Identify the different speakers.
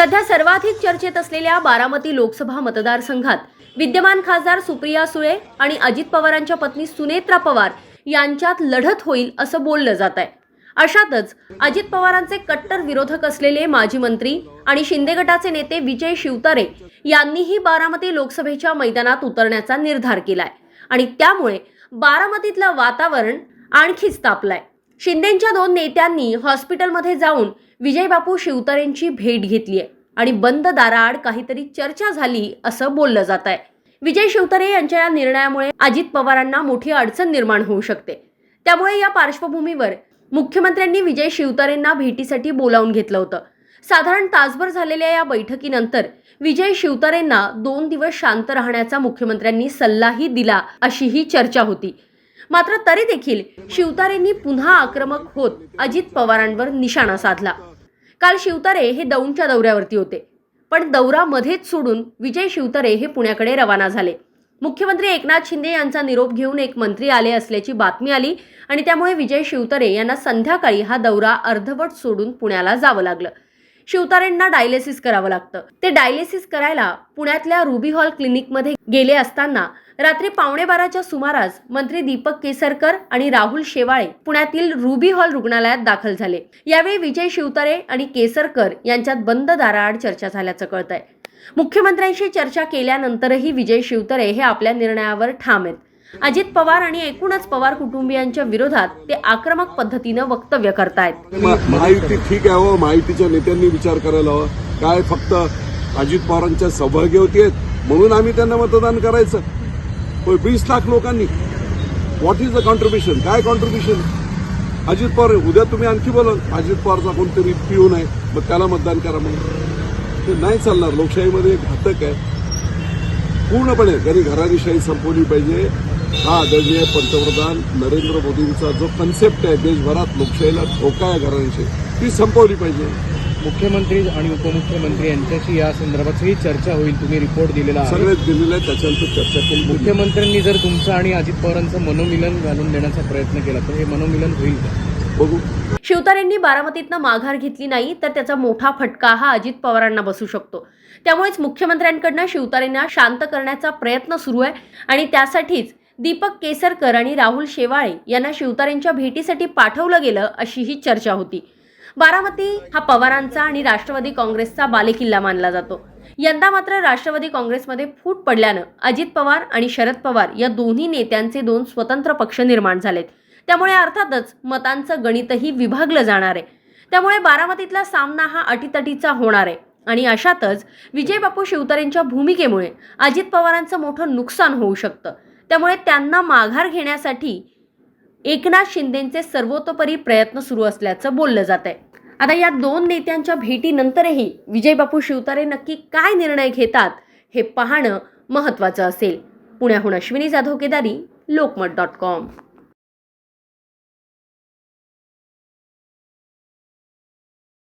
Speaker 1: सध्या सर्वाधिक चर्चेत असलेल्या बारामती लोकसभा मतदारसंघात विद्यमान खासदार सुप्रिया सुळे आणि अजित पवारांच्या पत्नी सुनेत्रा पवार यांच्यात लढत होईल असं बोललं जात आहे. अशातच अजित पवारांचे कट्टर विरोधक असलेले माजी मंत्री आणि शिंदे गटाचे नेते विजय शिवतारे यांनीही बारामती लोकसभेच्या मैदानात उतरण्याचा निर्धार केलाय आणि त्यामुळे बारामतीतलं वातावरण आणखीच तापलंय. शिंदेच्या दोन नेत्यांनी हॉस्पिटलमध्ये जाऊन विजयबापू शिवतारेंची भेट घेतली आहे आणि बंद दाराआड काहीतरी चर्चा झाली असं बोललं जात आहे. विजय शिवतारे यांच्या या निर्णयामुळे अजित पवारांना मोठी अडचण निर्माण होऊ शकते. त्यामुळे या पार्श्वभूमीवर मुख्यमंत्र्यांनी विजय शिवतारेंना भेटीसाठी बोलावून घेतलं होतं. साधारण तासभर झालेल्या या बैठकीनंतर विजय शिवतारेंना दोन दिवस शांत राहण्याचा मुख्यमंत्र्यांनी सल्लाही दिला अशीही चर्चा होती. मात्र तरी देखील शिवतारेंनी पुन्हा आक्रमक होत अजित पवारांवर निशाणा साधला. काल शिवतारे हे दौंडच्या दौऱ्यावरती होते. पण दौरा मध्येच सोडून विजय शिवतारे हे पुण्याकडे रवाना झाले. मुख्यमंत्री एकनाथ शिंदे यांचा निरोप घेऊन एक मंत्री आले असल्याची बातमी आली आणि त्यामुळे विजय शिवतारे यांना संध्याकाळी हा दौरा अर्धवट सोडून पुण्याला जावं लागलं. शिवतारेंना डायलिसिस करावं लागतं. ते डायलिसिस करायला पुण्यातल्या रुबी हॉल क्लिनिकमध्ये गेले असताना रात्री पावणे बाराच्या सुमारास मंत्री दीपक केसरकर आणि राहुल शेवाळे पुण्यातील रुबी हॉल रुग्णालयात दाखल झाले. यावेळी विजय शिवतारे आणि केसरकर यांच्यात बंद दाराआड चर्चा झाल्याचं कळत आहे मुख्यमंत्र्यांशी चर्चा केल्यानंतरही विजय शिवतरे हे आपल्या निर्णयावर ठाम आहेत. अजित पवार आणि एकूणच पवार कुटुंबियांच्या विरोधात ते आक्रमक पद्धतीनं वक्तव्य करतायत.
Speaker 2: माहिती ठीक आहे हो नेत्यांनी विचार करायला हवा. काय फक्त अजित पवारांच्या सौभाग्यवती आहेत? म्हणून आम्ही त्यांना मतदान करायचं. वीस लाख लोकांनी. व्हॉट इज द कॉन्ट्रीब्युशन काय कॉन्ट्रीब्युशन अजित पवार उद्या तुम्ही आणखी बोला अजित पवारचा कोणतरी पिऊन आहे मग त्याला मतदान करा म्हणून ते नाही चालणार. लोकशाहीमध्ये एक घातक आहे. पूर्णपणे त्यांनी घराणीशाही संपवली पाहिजे. हा आदरणीय पंतप्रधान नरेंद्र मोदींचा जो कन्सेप्ट आहे देशभरात लोकशाहीला धोका आहे घराणीशाही ती संपवली पाहिजे.
Speaker 3: मुख्यमंत्री आणि उपमुख्यमंत्री यांच्याशी या संदर्भातही चर्चा होईल. तुम्ही रिपोर्ट
Speaker 2: दिलेला आहे. त्याच्यानंतर चर्चा केली.
Speaker 3: मुख्यमंत्र्यांनी जर तुमचं आणि अजित पवारांचं मनोमिलन घालून देण्याचा प्रयत्न केला तर हे मनोमिलन होईल का?
Speaker 2: बघू.
Speaker 1: शिवतारेंनी बारामतीतनं माघार घेतली नाही तर त्याचा मोठा फटका हा अजित पवारांना बसू शकतो. त्यामुळेच मुख्यमंत्र्यांकडनं शिवतारेंना शांत करण्याचा प्रयत्न सुरू आहे आणि त्यासाठीच दीपक केसरकर आणि राहुल शेवाळे यांना शिवतारेंच्या भेटीसाठी पाठवलं गेलं अशी ही चर्चा होती. बारामती हा पवारांचा आणि राष्ट्रवादी काँग्रेसचा बालेकिल्ला मानला जातो. यंदा मात्र राष्ट्रवादी काँग्रेसमध्ये फूट पडल्यानं अजित पवार आणि शरद पवार या दोन्ही नेत्यांचे दोन स्वतंत्र पक्ष निर्माण झालेत. त्यामुळे अर्थातच मतांचं गणितही विभागलं जाणार आहे. त्यामुळे बारामतीतला सामना हा अटीतटीचा होणार आहे. आणि अशातच विजयबापू शिवतारेंच्या भूमिकेमुळे अजित पवारांचं मोठं नुकसान होऊ शकतं. त्यामुळे त्यांना माघार घेण्यासाठी एकनाथ शिंदेचे सर्वतोपरी प्रयत्न सुरू असल्याचं बोललं जात आहे आता या दोन नेत्यांच्या भेटीनंतरही विजयबापू शिवतारे नक्की काय निर्णय घेतात हे पाहणं महत्त्वाचं असेल. पुण्याहून अश्विनी जाधव केदारी लोकमत डॉट कॉम.